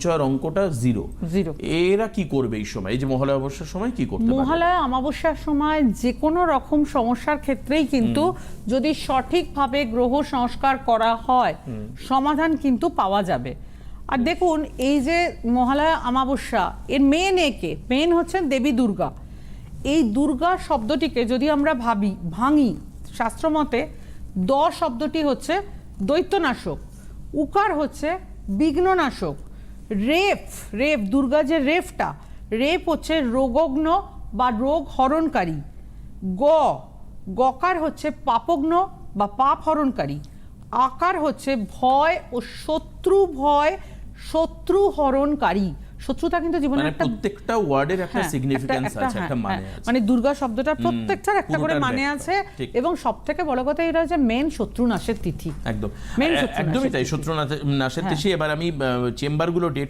সঞ্চয়ের অঙ্কটা zero zero এরা কি করবে এই সময়? এই যে মহালয়া অবস্যার সময় কি করতে মহালয়া অমাবস্যার সময় যে কোনো রকম সমস্যার ক্ষেত্রেই কিন্তু যদি সঠিকভাবে গ্রহ সংস্কার করা হয় সমাধান কিন্তু পাওয়া যাবে। আর দেখুন এই যে মহালয়া অমাবস্যা এর মেন একে মেন হচ্ছেন দেবী দুর্গা। এই দুর্গা শব্দটিকে যদি আমরা ভাবি ভাঙি শাস্ত্রমতে দ শব্দটি হচ্ছে দৈত্যনাশক উকার হচ্ছে বিঘ্ননাশক। রেফ রেফ, দুর্গা যে রেফটা, রেপ হচ্ছে রোগগ্ন বা রোগ হরণকারী। গ, গকার হচ্ছে পাপগ্ন বা পাপ হরণকারী। আকার হচ্ছে ভয় ও শত্রু ভয়, শত্রু হরণকারী। শত্রুতা কিন্তু জীবনে মানে একটা প্রত্যেকটা ওয়ার্ডের একটা হ্যাঁ, সিগনিফিকেন্স আছে হ্যাঁ, একটা মানে হ্যাঁ। আছে। মানে দুর্গা শব্দটা প্রত্যেকটার একটা করে মানে আছে এবং সবথেকে বড় কথা এটা যে মেন শত্রু নাশের তিথি। একদম। মেন শত্রু একদমই তাই শত্রু নাশের হ্যাঁ। তিথি এবার আমি চেম্বারগুলো ডেট